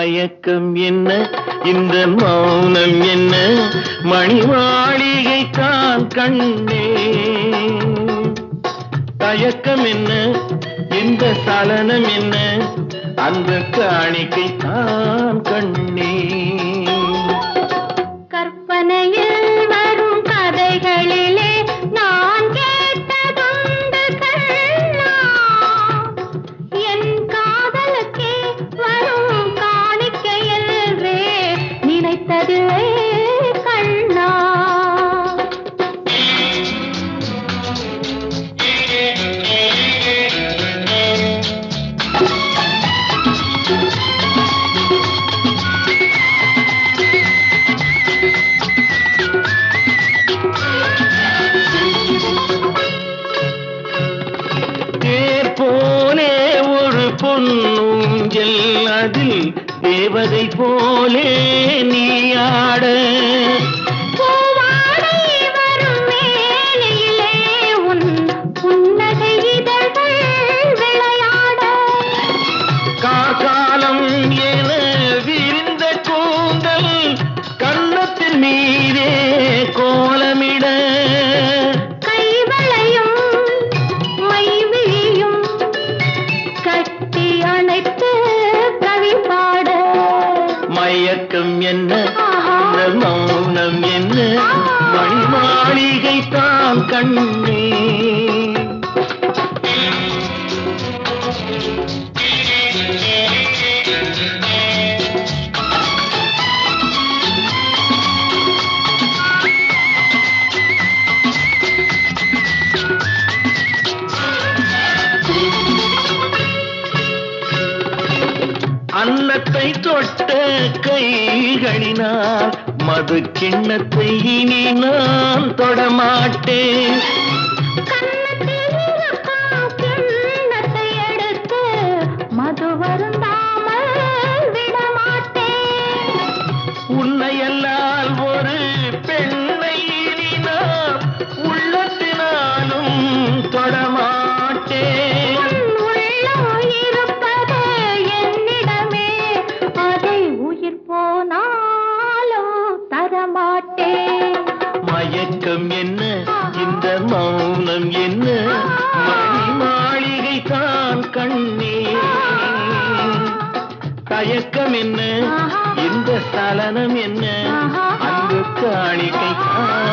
மயக்கம் என்ன? இந்த மௌனம் என்ன? மணிமாளிகை தான் கண்ணே. தயக்கம் என்ன? இந்த சலனம் என்ன? அந்த காணிக்கை தான் கண்ணே. பொன்னூஞ்சல் அதில் தேவதை போலே நீ ஆட. மணி மாளிகை தான் கண்ணே. அன்னத்தை தொட்ட கைகளினால் மது கிண்ணத்தை இனி நான் தொடமாட்டேன் மயக்கம் என்ன? இந்த மௌனம் என்ன? மணி மாளிகை தான் கண்ணீர் தயக்கம் என்ன? இந்த சலனம் என்ன? அங்கு காணிக்கை தான்